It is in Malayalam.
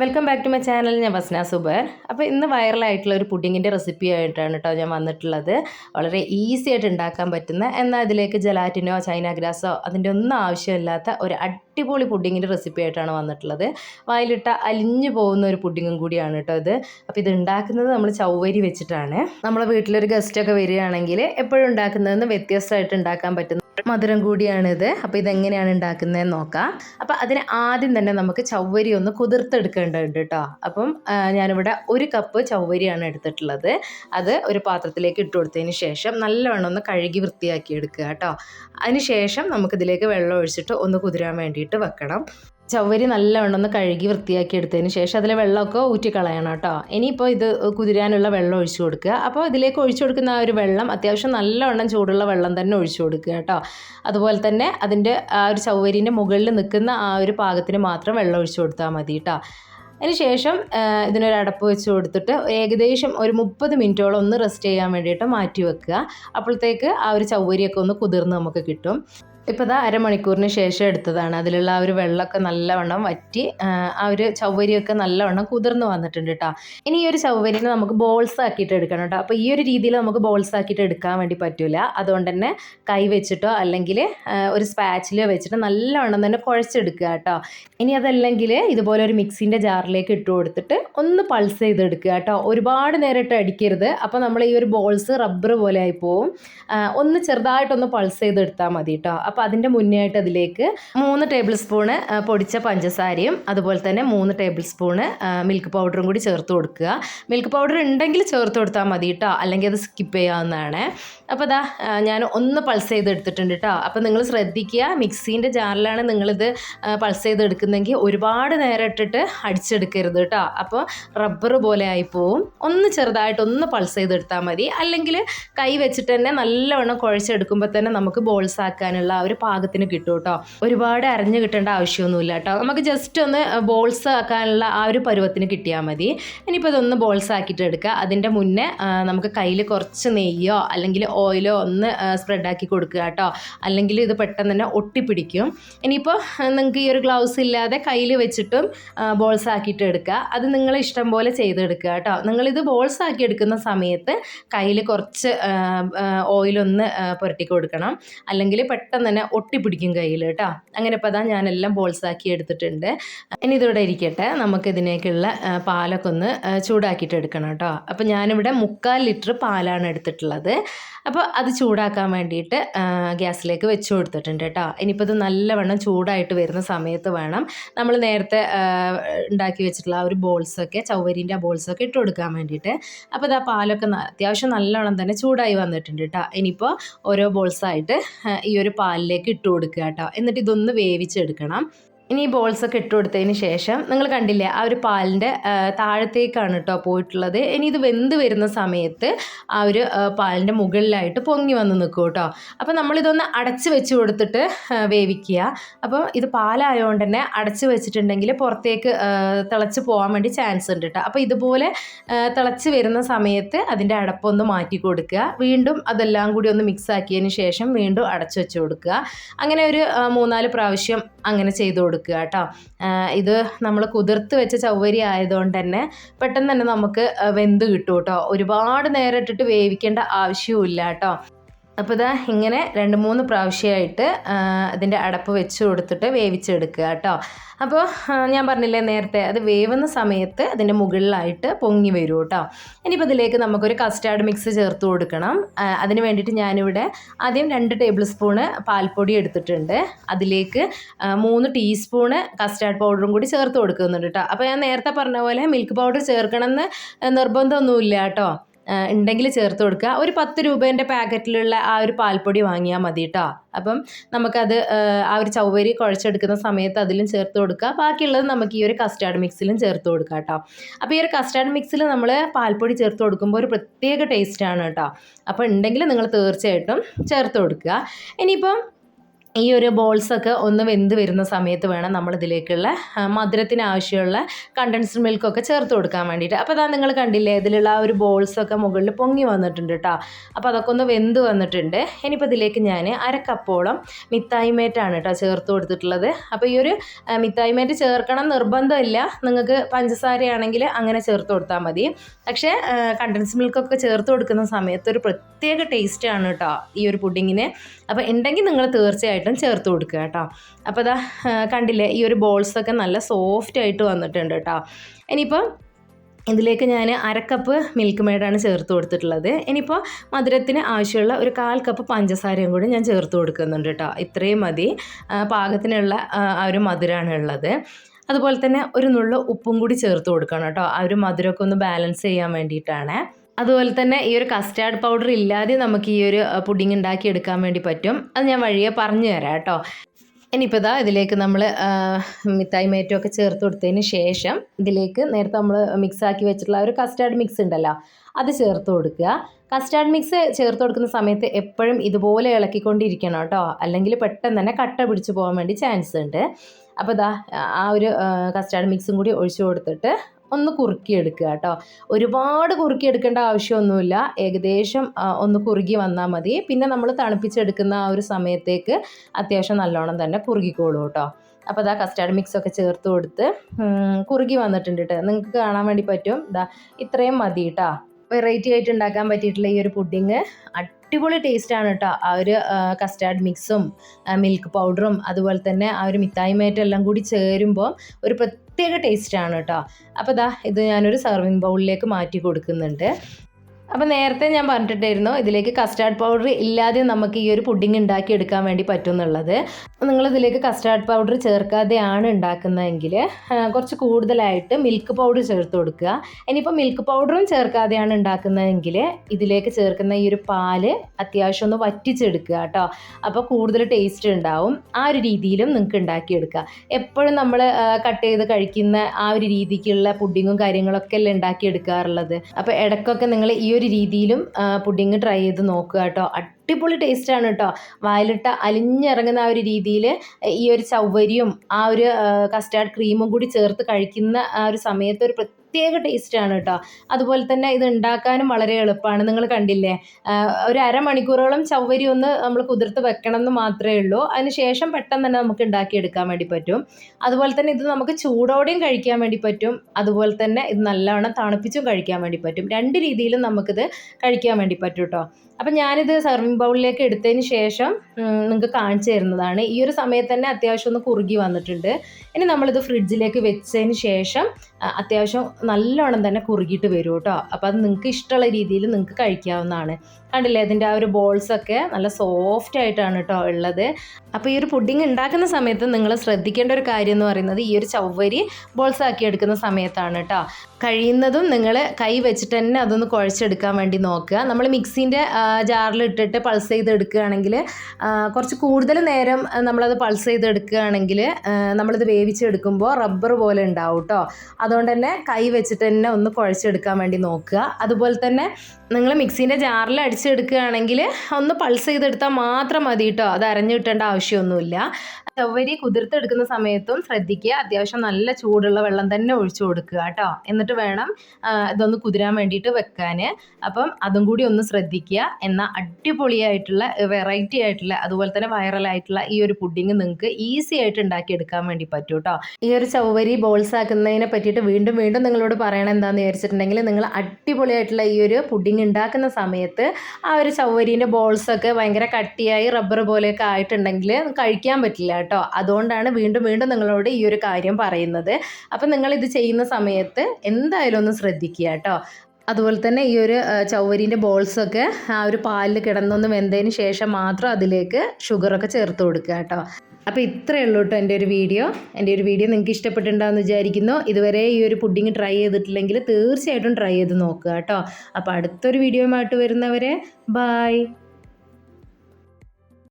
Welcome back to my channel ഞാൻ വസ്ന സുബർ. അപ്പോൾ ഇന്ന് വൈറലായിട്ടുള്ള ഒരു പുഡിങ്ങിന്റെ റെസിപ്പി ആയിട്ടാണ് കേട്ടോ ഞാൻ വന്നിട്ടുള്ളത്. വളരെ ഈസി ആയിട്ട് ഉണ്ടാക്കാൻ പറ്റുന്ന എന്നാൽ അതിലേക്ക് ജലാറ്റിനോ ചൈന ഗ്രാസോ അതിന്റെ ഒന്നും ആവശ്യമില്ലാത്ത ഒരു അടിപൊളി പുഡിങ്ങിന്റെ റെസിപ്പി ആയിട്ടാണ് വന്നിട്ടുള്ളത്. വായിലിട്ട അലിഞ്ഞു പോകുന്ന ഒരു പുഡിങ്ങും കൂടിയാണ് കേട്ടോ ഇത്. അപ്പോൾ ഇത് ഉണ്ടാക്കുന്നത് നമ്മൾ ചൗവരി വെച്ചിട്ടാണ്. നമ്മളെ വീട്ടിലൊരു ഗസ്റ്റൊക്കെ വരികയാണെങ്കിൽ എപ്പോഴും ഉണ്ടാക്കുന്നതെന്ന് വ്യത്യസ്തമായിട്ട് ഉണ്ടാക്കാൻ പറ്റുന്ന മധുരം കൂടിയാണിത്. അപ്പോൾ ഇതെങ്ങനെയാണ് ഉണ്ടാക്കുന്നതെന്ന് നോക്കാം. അപ്പോൾ അതിന് ആദ്യം തന്നെ നമുക്ക് ചവ്വരി ഒന്ന് കുതിർത്തെടുക്കേണ്ടതുണ്ട് കേട്ടോ അപ്പം ഞാനിവിടെ ഒരു കപ്പ് ചവ്വരിയാണ് എടുത്തിട്ടുള്ളത്. അത് ഒരു പാത്രത്തിലേക്ക് ഇട്ട് കൊടുത്തതിന് ശേഷം നല്ലവണ്ണം ഒന്ന് കഴുകി വൃത്തിയാക്കി എടുക്കുക കേട്ടോ അതിന് ശേഷം നമുക്കിതിലേക്ക് വെള്ളം ഒഴിച്ചിട്ട് ഒന്ന് കുതിരാൻ വേണ്ടിയിട്ട് വെക്കണം. ചവ്വരി നല്ലവണ്ണം ഒന്ന് കഴുകി വൃത്തിയാക്കി എടുത്തതിന് ശേഷം അതിലെ വെള്ളമൊക്കെ ഊറ്റിക്കളയണം കേട്ടോ. ഇനിയിപ്പോൾ ഇത് കുതിരാനുള്ള വെള്ളം ഒഴിച്ചു കൊടുക്കുക. അപ്പോൾ ഇതിലേക്ക് ഒഴിച്ചു കൊടുക്കുന്ന ആ ഒരു വെള്ളം അത്യാവശ്യം നല്ലവണ്ണം ചൂടുള്ള വെള്ളം തന്നെ ഒഴിച്ചു കൊടുക്കുക കേട്ടോ. അതുപോലെ തന്നെ അതിന്റെ ആ ഒരു ചവ്വരിന്റെ മുകളിൽ നിൽക്കുന്ന ആ ഒരു പാകത്തിന് മാത്രം വെള്ളം ഒഴിച്ചു കൊടുത്താൽ മതി കേട്ടോ. അതിനുശേഷം ഇതിനൊരു അടപ്പ് വെച്ച് കൊടുത്തിട്ട് ഏകദേശം ഒരു മുപ്പത് മിനിറ്റോളം ഒന്ന് റെസ്റ്റ് ചെയ്യാൻ വേണ്ടിയിട്ട് മാറ്റി വെക്കുക. അപ്പോഴത്തേക്ക് ആ ഒരു ചവ്വരിയൊക്കെ ഒന്ന് കുതിർന്ന് നമുക്ക് കിട്ടും. ഇപ്പോൾ ഇതാ അരമണിക്കൂറിന് ശേഷം എടുത്തതാണ്. അതിലുള്ള ആ ഒരു വെള്ളമൊക്കെ നല്ലവണ്ണം വറ്റി ആ, ഒരു ചവ്വരിയൊക്കെ നല്ലവണ്ണം കുതിർന്ന് വന്നിട്ടുണ്ട് കേട്ടോ ഇനി ഈ ഒരു ചവ്വരിനെ നമുക്ക് ബോൾസ് ആക്കിയിട്ട് എടുക്കണം കേട്ടോ അപ്പോൾ ഈ ഒരു രീതിയിൽ നമുക്ക് ബോൾസ് ആക്കിയിട്ട് എടുക്കാൻ വേണ്ടി പറ്റില്ല അതുകൊണ്ട് തന്നെ കൈ വെച്ചിട്ടോ അല്ലെങ്കിൽ ഒരു സ്പാച്ചിലോ വെച്ചിട്ട് നല്ലവണ്ണം തന്നെ കുഴച്ചെടുക്കുക കേട്ടോ ഇനി അതല്ലെങ്കിൽ ഇതുപോലെ ഒരു മിക്സിന്റെ ജാറിലേക്ക് ഇട്ട് കൊടുത്തിട്ട് ഒന്ന് പൾസ് ചെയ്തെടുക്കുക കേട്ടോ ഒരുപാട് നേരിട്ട് അടിക്കരുത്. അപ്പോൾ നമ്മൾ ഈ ഒരു ബോൾസ് റബ്ബർ പോലെ ആയി പോവും. ഒന്ന് ചെറുതായിട്ടൊന്ന് പൾസ് ചെയ്തെടുത്താൽ മതി കേട്ടോ അപ്പോൾ അതിന്റെ മുന്നേ ആയിട്ട് അതിലേക്ക് മൂന്ന് ടേബിൾ സ്പൂണ് പൊടിച്ച പഞ്ചസാരയും അതുപോലെ തന്നെ മൂന്ന് ടേബിൾ സ്പൂണ് മിൽക്ക് പൗഡറും കൂടി ചേർത്ത് കൊടുക്കുക. മിൽക്ക് പൗഡർ ഉണ്ടെങ്കിൽ ചേർത്ത് കൊടുത്താൽ മതി കേട്ടോ അല്ലെങ്കിൽ അത് സ്കിപ്പ് ചെയ്യാവുന്നതാണ്. അപ്പോൾ അതാ ഞാൻ ഒന്ന് പൾസ് ചെയ്തെടുത്തിട്ടുണ്ട് കേട്ടോ അപ്പോൾ നിങ്ങൾ ശ്രദ്ധിക്കുക മിക്സീന്റെ ജാറിലാണ് നിങ്ങളിത് പൾസ് ചെയ്തെടുക്കുന്നതെങ്കിൽ ഒരുപാട് നേരം ഇട്ടിട്ട് അടിച്ചെടുക്കരുത് കേട്ടോ അപ്പോൾ റബ്ബർ പോലെ ആയിപ്പോവും. ഒന്ന് ചെറുതായിട്ട് ഒന്ന് പൾസ് ചെയ്തെടുത്താൽ മതി. അല്ലെങ്കിൽ കൈ വെച്ചിട്ട് തന്നെ നല്ലവണ്ണം കുഴച്ചെടുക്കുമ്പോൾ തന്നെ നമുക്ക് ബോൾസ് ആക്കാനുള്ള ആ ഒരു പാകത്തിന് കിട്ടും കേട്ടോ ഒരുപാട് അരഞ്ഞു കിട്ടേണ്ട ആവശ്യമൊന്നുമില്ല കേട്ടോ നമുക്ക് ജസ്റ്റ് ഒന്ന് ബോൾസ് ആക്കാനുള്ള ആ ഒരു പരുവത്തിന് കിട്ടിയാൽ മതി. ഇനിയിപ്പോൾ ഇതൊന്ന് ബോൾസ് ആക്കിയിട്ട് എടുക്കുക. അതിന്റെ മുന്നേ നമുക്ക് കയ്യിൽ കുറച്ച് നെയ്യോ അല്ലെങ്കിൽ ഓയിലോ ഒന്ന് സ്പ്രെഡ് ആക്കി കൊടുക്കുക കേട്ടോ അല്ലെങ്കിൽ ഇത് പെട്ടെന്ന് തന്നെ ഒട്ടിപ്പിടിക്കും. ഇനിയിപ്പോൾ നിങ്ങൾക്ക് ഈ ഒരു ഗ്ലൗസ് ഇല്ലാതെ കയ്യിൽ വെച്ചിട്ടും ബോൾസ് ആക്കിയിട്ട് എടുക്കുക. അത് നിങ്ങൾ ഇഷ്ടം പോലെ ചെയ്തെടുക്കുക കേട്ടോ നിങ്ങളിത് ബോൾസ് ആക്കി എടുക്കുന്ന സമയത്ത് കയ്യിൽ കുറച്ച് ഓയിലൊന്ന് പുരട്ടി കൊടുക്കണം അല്ലെങ്കിൽ പെട്ടെന്ന് തന്നെ ഒട്ടിപ്പിടിക്കും കയ്യിൽ കേട്ടോ. അങ്ങനെ ഇപ്പോൾ അതാ ഞാനെല്ലാം ബോൾസാക്കി എടുത്തിട്ടുണ്ട്. ഇനി ഇതോടെ ഇരിക്കട്ടെ. നമുക്കിതിനേക്കുള്ള പാലൊക്കെ ഒന്ന് ചൂടാക്കിയിട്ട് എടുക്കണം കേട്ടോ. അപ്പോൾ ഞാനിവിടെ മുക്കാൽ ലിറ്റർ പാലാണ് എടുത്തിട്ടുള്ളത്. അപ്പോൾ അത് ചൂടാക്കാൻ വേണ്ടിയിട്ട് ഗ്യാസിലേക്ക് വെച്ചു കൊടുത്തിട്ടുണ്ട് കേട്ടോ. ഇനിയിപ്പോൾ ഇത് നല്ലവണ്ണം ചൂടായിട്ട് വരുന്ന സമയത്ത് വേണം നമ്മൾ നേരത്തെ ഉണ്ടാക്കി വെച്ചിട്ടുള്ള ആ ഒരു ബോൾസൊക്കെ ചൗവരീന്റെ ആ ബോൾസൊക്കെ ഇട്ട് കൊടുക്കാൻ വേണ്ടിയിട്ട്. അപ്പോൾ ഇത് ആ പാലൊക്കെ അത്യാവശ്യം നല്ലവണ്ണം തന്നെ ചൂടായി വന്നിട്ടുണ്ട് കേട്ടോ. ഇനിയിപ്പോൾ ഓരോ ബോൾസായിട്ട് ഈ ഒരു പാലിലേക്ക് ഇട്ട് കൊടുക്കുക കേട്ടോ. എന്നിട്ട് ഇതൊന്ന് വേവിച്ചെടുക്കണം. ഇനി ഈ ബോൾസ് ഒക്കെ ഇട്ട് കൊടുത്തതിന് ശേഷം നിങ്ങൾ കണ്ടില്ലേ ആ ഒരു പാലിന്റെ താഴത്തേക്കാണ് കേട്ടോ പോയിട്ടുള്ളത്. ഇനി ഇത് വെന്ത് വരുന്ന സമയത്ത് ആ ഒരു പാലിന്റെ മുകളിലായിട്ട് പൊങ്ങി വന്ന് നിൽക്കും കേട്ടോ. അപ്പോൾ നമ്മളിതൊന്ന് അടച്ച് വെച്ച് കൊടുത്തിട്ട് വേവിക്കുക. അപ്പോൾ ഇത് പാലായതുകൊണ്ട് തന്നെ അടച്ച് വെച്ചിട്ടുണ്ടെങ്കിൽ പുറത്തേക്ക് തിളച്ച് പോകാൻ വേണ്ടി ചാൻസ് ഉണ്ട് കേട്ടോ. അപ്പോൾ ഇതുപോലെ തിളച്ച് വരുന്ന സമയത്ത് അതിന്റെ അടപ്പൊന്ന് മാറ്റി കൊടുക്കുക. വീണ്ടും അതെല്ലാം കൂടി ഒന്ന് മിക്സ് ആക്കിയതിന് ശേഷം വീണ്ടും അടച്ചു വെച്ച് കൊടുക്കുക. അങ്ങനെ ഒരു മൂന്നാൽ പ്രാവശ്യം അങ്ങനെ ചെയ്ത് കൊടുക്കുക. കേട്ടോ. ഇത് നമ്മൾ കുതിർത്ത് വെച്ച ചവ്വരി ആയതുകൊണ്ട് തന്നെ പെട്ടെന്ന് തന്നെ നമുക്ക് വെന്ത് കിട്ടും കേട്ടോ ഒരുപാട് നേരം ഇട്ടിട്ട് വേവിക്കേണ്ട ആവശ്യവും ഇല്ല കേട്ടോ. അപ്പോൾ ഇതാ ഇങ്ങനെ രണ്ട് മൂന്ന് പ്രാവശ്യമായിട്ട് അതിന്റെ അടപ്പ് വെച്ച് കൊടുത്തിട്ട് വേവിച്ചെടുക്കുക കേട്ടോ. അപ്പോൾ ഞാൻ പറഞ്ഞില്ലേ നേരത്തെ അത് വേവുന്ന സമയത്ത് അതിന്റെ മുകളിലായിട്ട് പൊങ്ങി വരും കേട്ടോ. ഇനിയിപ്പോൾ ഇതിലേക്ക് നമുക്കൊരു കസ്റ്റാർഡ് മിക്സ് ചേർത്ത് കൊടുക്കണം. അതിന് വേണ്ടിയിട്ട് ഞാനിവിടെ ആദ്യം രണ്ട് ടേബിൾ സ്പൂണ് പാൽപ്പൊടി എടുത്തിട്ടുണ്ട്. അതിലേക്ക് മൂന്ന് ടീസ്പൂണ് കസ്റ്റാർഡ് പൗഡറും കൂടി ചേർത്ത് കൊടുക്കുന്നുണ്ട് കേട്ടോ. അപ്പോൾ ഞാൻ നേരത്തെ പറഞ്ഞ പോലെ മിൽക്ക് പൗഡർ ചേർക്കണമെന്ന് നിർബന്ധമൊന്നുമില്ല കേട്ടോ. ഉണ്ടെങ്കിൽ ചേർത്ത് കൊടുക്കുക. ഒരു പത്ത് രൂപേന്റെ പാക്കറ്റിലുള്ള ആ ഒരു പാൽപ്പൊടി വാങ്ങിയാൽ മതി കേട്ടോ അപ്പം നമുക്കത് ആ, ഒരു ചവ്വരി കുഴച്ചെടുക്കുന്ന സമയത്ത് അതിലും ചേർത്ത് കൊടുക്കുക. ബാക്കിയുള്ളത് നമുക്ക് ഈ ഒരു കസ്റ്റാർഡ് മിക്സിലും ചേർത്ത് കൊടുക്കുക കേട്ടോ അപ്പോൾ ഈ ഒരു കസ്റ്റാർഡ് മിക്സിൽ നമ്മൾ പാൽപ്പൊടി ചേർത്ത് കൊടുക്കുമ്പോൾ ഒരു പ്രത്യേക ടേസ്റ്റാണ് കേട്ടോ അപ്പോൾ ഉണ്ടെങ്കിൽ നിങ്ങൾ തീർച്ചയായിട്ടും ചേർത്ത് കൊടുക്കുക. ഇനിയിപ്പം ഈ ഒരു ബോൾസൊക്കെ ഒന്ന് വെന്ത് വരുന്ന സമയത്ത് വേണം ആ, മധുരത്തിന് ആവശ്യമുള്ള കണ്ടൻസ്ഡ് മിൽക്കൊക്കെ ചേർത്ത് കൊടുക്കാൻ വേണ്ടിയിട്ട്. അപ്പോൾ അതാ നിങ്ങൾ കണ്ടില്ലേ ഇതിലുള്ള ആ ഒരു ബോൾസൊക്കെ മുകളിൽ പൊങ്ങി വന്നിട്ടുണ്ട് കേട്ടോ അപ്പോൾ അതൊക്കെ ഒന്ന് വെന്ത് വന്നിട്ടുണ്ട്. ഇനിയിപ്പോൾ ഇതിലേക്ക് ഞാൻ അര കപ്പോളം മേറ്റാണ് കേട്ടോ ചേർത്ത് കൊടുത്തിട്ടുള്ളത്. അപ്പോൾ ഈ ഒരു മിത്തായ്മേറ്റ് മേറ്റ് ചേർക്കണം നിർബന്ധമില്ല. നിങ്ങൾക്ക് പഞ്ചസാരയാണെങ്കിൽ അങ്ങനെ ചേർത്ത് കൊടുത്താൽ മതി. പക്ഷേ കണ്ടൻസ് മിൽക്കൊക്കെ ചേർത്ത് കൊടുക്കുന്ന സമയത്ത് ഒരു പ്രത്യേക ടേസ്റ്റാണ് കേട്ടോ ഈ ഒരു പുഡിങ്ങിന് അപ്പോൾ ഉണ്ടെങ്കിൽ നിങ്ങൾ തീർച്ചയായിട്ടും ചേർത്ത് കൊടുക്കുക കേട്ടോ. അപ്പോൾ അതാ കണ്ടില്ലേ ഈ ഒരു ബോൾസൊക്കെ നല്ല സോഫ്റ്റ് ആയിട്ട് വന്നിട്ടുണ്ട് കേട്ടോ. ഇനിയിപ്പം ഇതിലേക്ക് ഞാൻ അരക്കപ്പ് മിൽക്ക് മെയ്ഡാണ് ചേർത്ത് കൊടുത്തിട്ടുള്ളത്. ഇനിയിപ്പോൾ മധുരത്തിന് ആവശ്യമുള്ള ഒരു കാൽ കപ്പ് പഞ്ചസാരയും കൂടി ഞാൻ ചേർത്ത് കൊടുക്കുന്നുണ്ട് കേട്ടോ. ഇത്രയും മതി. പാകത്തിനുള്ള ആ ഒരു മധുരമാണ് ഉള്ളത്. അതുപോലെ തന്നെ ഒരു നുള്ള ഉപ്പും കൂടി ചേർത്ത് കൊടുക്കണം കേട്ടോ. ആ ഒരു മധുരമൊക്കെ ഒന്ന് ബാലൻസ് ചെയ്യാൻ വേണ്ടിയിട്ടാണ്. അതുപോലെ തന്നെ ഈ ഒരു കസ്റ്റാർഡ് പൗഡർ ഇല്ലാതെ നമുക്ക് ഈ ഒരു പുഡിംഗ് ഉണ്ടാക്കി എടുക്കാൻ വേണ്ടി പറ്റും. അത് ഞാൻ വഴിയെ പറഞ്ഞു തരാം കേട്ടോ. ഇനിയിപ്പോൾ ഇതാ ഇതിലേക്ക് നമ്മൾ മിഠായി മേറ്റമൊക്കെ ചേർത്ത് കൊടുത്തതിന് ശേഷം ഇതിലേക്ക് നേരത്തെ നമ്മൾ മിക്സ് ആക്കി വെച്ചിട്ടുള്ള ഒരു കസ്റ്റാർഡ് മിക്സ് ഉണ്ടല്ലോ അത് ചേർത്ത് കൊടുക്കുക. കസ്റ്റാർഡ് മിക്സ് ചേർത്ത് കൊടുക്കുന്ന സമയത്ത് എപ്പോഴും ഇതുപോലെ ഇളക്കിക്കൊണ്ടിരിക്കണം കേട്ടോ. അല്ലെങ്കിൽ പെട്ടെന്ന് തന്നെ കട്ട പിടിച്ച് പോകാൻ വേണ്ടി ചാൻസ് ഉണ്ട്. അപ്പോൾ ഇതാ ആ ഒരു കസ്റ്റാർഡ് മിക്സും കൂടി ഒഴിച്ചു കൊടുത്തിട്ട് ഒന്ന് കുറുക്കിയെടുക്കുക കേട്ടോ. ഒരുപാട് കുറുക്കിയെടുക്കേണ്ട ആവശ്യമൊന്നുമില്ല. ഏകദേശം ഒന്ന് കുറുകി വന്നാൽ മതി. പിന്നെ നമ്മൾ തണുപ്പിച്ചെടുക്കുന്ന ആ ഒരു സമയത്തേക്ക് അത്യാവശ്യം നല്ലോണം തന്നെ കുറുകിക്കോളൂ കേട്ടോ. അപ്പോൾ ഇതാ കസ്റ്റാർഡ് മിക്സ് ഒക്കെ ചേർത്ത് കൊടുത്ത് കുറുകി വന്നിട്ടുണ്ട് കേട്ടോ. നിങ്ങൾക്ക് കാണാൻ വേണ്ടി പറ്റും. ഇതാ ഇത്രയും മതി കേട്ടോ. വെറൈറ്റി ആയിട്ട് ഉണ്ടാക്കാൻ പറ്റിയിട്ടുള്ള ഈ ഒരു പുഡിങ്. അടിപൊളി ആണ് കേട്ടോ ആ ഒരു കസ്റ്റാർഡ് മിക്സും മിൽക്ക് പൗഡറും അതുപോലെ തന്നെ ആ ഒരു മിഠായി മേറ്റും എല്ലാം കൂടി ചേരുമ്പോൾ ഒരു പ്രത്യേക ടേസ്റ്റ് ടേസ്റ്റാണ് കേട്ടോ അപ്പോൾ ദാ ഇത് ഞാനൊരു സർവിങ് ബൗളിലേക്ക് മാറ്റി കൊടുക്കുന്നുണ്ട്. അപ്പോൾ നേരത്തെ ഞാൻ പറഞ്ഞിട്ടുണ്ടായിരുന്നു ഇതിലേക്ക് കസ്റ്റാർഡ് പൗഡർ ഇല്ലാതെ നമുക്ക് ഈ ഒരു പുഡിംഗ് ഉണ്ടാക്കി എടുക്കാൻ വേണ്ടി പറ്റും എന്നുള്ളത് നിങ്ങൾ ഇതിലേക്ക് കസ്റ്റാർഡ് പൗഡർ ചേർക്കാതെയാണ് ഉണ്ടാക്കുന്നതെങ്കിൽ കുറച്ച് കൂടുതലായിട്ട് മിൽക്ക് പൗഡർ ചേർത്ത് കൊടുക്കുക. ഇനിയിപ്പോൾ മിൽക്ക് പൗഡറും ചേർക്കാതെയാണ് ഉണ്ടാക്കുന്നതെങ്കിൽ ഇതിലേക്ക് ചേർക്കുന്ന ഈ ഒരു പാൽ അത്യാവശ്യം ഒന്ന് വറ്റിച്ചെടുക്കുക കേട്ടോ. അപ്പോൾ കൂടുതൽ ടേസ്റ്റ് ഉണ്ടാവും. ആ ഒരു രീതിയിലും നിങ്ങൾക്ക് ഉണ്ടാക്കിയെടുക്കുക എപ്പോഴും നമ്മൾ കട്ട് ചെയ്ത് കഴിക്കുന്ന ആ ഒരു രീതിക്കുള്ള പുഡിങ്ങും കാര്യങ്ങളൊക്കെ അല്ലേ ഉണ്ടാക്കിയെടുക്കാറുള്ളത്. അപ്പോൾ ഇടയ്ക്കൊക്കെ നിങ്ങൾ ഈ ഒരു രീതിയിലും പുഡിങ് ട്രൈ ചെയ്ത് നോക്കുക കേട്ടോ. അടിപൊളി ടേസ്റ്റാണ് കേട്ടോ. വായിലിട്ട അലിഞ്ഞിറങ്ങുന്ന ആ ഒരു രീതിയിൽ ഈ ഒരു ചവ്വരിയും ആ ഒരു കസ്റ്റാർഡ് ക്രീമും കൂടി ചേർത്ത് കഴിക്കുന്ന ആ ഒരു സമയത്ത് ഒരു പ്രത്യേക ടേസ്റ്റാണ് കേട്ടോ അതുപോലെ തന്നെ ഇത് ഉണ്ടാക്കാനും വളരെ എളുപ്പമാണ് നിങ്ങൾ കണ്ടില്ലേ? ഒരു അരമണിക്കൂറോളം ചവ്വരി ഒന്ന് നമ്മൾ കുതിർത്ത് വെക്കണം എന്ന് മാത്രമേ ഉള്ളൂ. അതിനുശേഷം പെട്ടെന്ന് തന്നെ നമുക്ക് ഉണ്ടാക്കിയെടുക്കാൻ വേണ്ടി പറ്റും. അതുപോലെ തന്നെ ഇത് നമുക്ക് ചൂടോടെയും കഴിക്കാൻ വേണ്ടി പറ്റും. അതുപോലെ തന്നെ ഇത് നല്ലവണ്ണം തണുപ്പിച്ചും കഴിക്കാൻ വേണ്ടി പറ്റും. രണ്ട് രീതിയിലും നമുക്കിത് കഴിക്കാൻ വേണ്ടി പറ്റും കേട്ടോ അപ്പം ഞാനിത് സർവിങ് ബൗളിലേക്ക് എടുത്തതിന് ശേഷം നിങ്ങൾക്ക് കാണിച്ചു തരുന്നതാണ്. ഈ ഒരു സമയത്ത് തന്നെ അത്യാവശ്യം ഒന്ന് കുറുകി വന്നിട്ടുണ്ട്. ഇനി നമ്മളിത് ഫ്രിഡ്ജിലേക്ക് വെച്ചതിന് ശേഷം അത്യാവശ്യം നല്ലോണം തന്നെ കുറുകിയിട്ട് വരും കേട്ടോ. അപ്പോൾ അത് നിങ്ങൾക്ക് ഇഷ്ടമുള്ള രീതിയിൽ നിങ്ങൾക്ക് കഴിക്കാവുന്നതാണ്. കണ്ടില്ലേ അതിന്റെ ആ ഒരു ബോൾസൊക്കെ നല്ല സോഫ്റ്റ് ആയിട്ടാണ് കേട്ടോ ഉള്ളത്. അപ്പോൾ ഈ ഒരു പുഡിംഗ് ഉണ്ടാക്കുന്ന സമയത്ത് നിങ്ങൾ ശ്രദ്ധിക്കേണ്ട ഒരു കാര്യം എന്ന് പറയുന്നത് ഈ ഒരു ചവ്വരി ബോൾസ് ആക്കി എടുക്കുന്ന സമയത്താണ് കേട്ടോ. കഴിയുന്നതും നിങ്ങൾ കൈ വെച്ചിട്ട് തന്നെ അതൊന്ന് കുഴച്ചെടുക്കാൻ വേണ്ടി നോക്കുക. നമ്മൾ മിക്സിന്റെ ജാറിൽ ഇട്ടിട്ട് പൾസ് ചെയ്ത് എടുക്കുകയാണെങ്കിൽ കുറച്ച് കൂടുതൽ നേരം നമ്മളത് പൾസ് ചെയ്ത് എടുക്കുകയാണെങ്കിൽ നമ്മളിത് വേവിച്ചെടുക്കുമ്പോൾ റബ്ബർ പോലെ ഉണ്ടാവും കേട്ടോ അതുകൊണ്ട് തന്നെ കൈ വെച്ചിട്ട് തന്നെ ഒന്ന് കുഴച്ചെടുക്കാൻ വേണ്ടി നോക്കുക. അതുപോലെ തന്നെ നിങ്ങൾ മിക്സീന്റെ ജാറിൽ അടിച്ചെടുക്കുകയാണെങ്കിൽ ഒന്ന് പൾസ് ചെയ്തെടുത്താൽ മാത്രം മതി കേട്ടോ അത് അരഞ്ഞു കിട്ടേണ്ട ആവശ്യമൊന്നുമില്ല. ചവ്വരി കുതിർത്തെടുക്കുന്ന സമയത്തും ശ്രദ്ധിക്കുക. അത്യാവശ്യം നല്ല ചൂടുള്ള വെള്ളം തന്നെ ഒഴിച്ചു കൊടുക്കുക കേട്ടോ. എന്നിട്ട് വേണം ഇതൊന്ന് കുതിരാൻ വേണ്ടിയിട്ട് വെക്കാൻ അപ്പം അതും കൂടി ഒന്ന് ശ്രദ്ധിക്കുക. എന്നാൽ അടിപൊളിയായിട്ടുള്ള വെറൈറ്റി ആയിട്ടുള്ള അതുപോലെ തന്നെ വൈറലായിട്ടുള്ള ഈ ഒരു പുഡിങ് നിങ്ങൾക്ക് ഈസി ആയിട്ട് ഉണ്ടാക്കിയെടുക്കാൻ വേണ്ടി പറ്റും കേട്ടോ. ഈ ഒരു ചവരി ബോൾസ് ആക്കുന്നതിനെ പറ്റിയിട്ട് വീണ്ടും വീണ്ടും നിങ്ങളോട് പറയണം എന്താണെന്ന് വിചാരിച്ചിട്ടുണ്ടെങ്കിൽ നിങ്ങൾ അടിപൊളിയായിട്ടുള്ള ഈ ഒരു പുഡിങ് ഉണ്ടാക്കുന്ന സമയത്ത് ആ ഒരു ചവരീന്റെ ബോൾസൊക്കെ ഭയങ്കര കട്ടിയായി റബ്ബർ പോലെയൊക്കെ ആയിട്ടുണ്ടെങ്കിൽ കഴിക്കാൻ പറ്റില്ല കേട്ടോ. അതുകൊണ്ടാണ് വീണ്ടും വീണ്ടും നിങ്ങളോട് ഈ ഒരു കാര്യം പറയുന്നത്. അപ്പം നിങ്ങൾ ഇത് ചെയ്യുന്ന സമയത്ത് എന്തായാലും ഒന്ന് ശ്രദ്ധിക്കുക കേട്ടോ. അതുപോലെ തന്നെ ഈ ഒരു ചൗവരീന്റെ ബോൾസൊക്കെ ആ ഒരു പാലിൽ കിടന്നൊന്ന് വെന്തതിന് ശേഷം മാത്രം അതിലേക്ക് ഷുഗറൊക്കെ ചേർത്ത് കൊടുക്കുക കേട്ടോ. അപ്പോൾ ഇത്രയേ ഉള്ളൂ കേട്ടോ എന്റെ ഒരു വീഡിയോ. എന്റെ ഒരു വീഡിയോ നിങ്ങൾക്ക് ഇഷ്ടപ്പെട്ടിട്ടുണ്ടാകുമെന്ന് വിചാരിക്കുന്നു. ഇതുവരെ ഈ ഒരു പുഡിങ് ട്രൈ ചെയ്തിട്ടില്ലെങ്കിൽ തീർച്ചയായിട്ടും ട്രൈ ചെയ്ത് നോക്കുക കേട്ടോ. അപ്പോൾ അടുത്തൊരു വീഡിയോയുമായിട്ട് വരുന്നവരെ ബായ്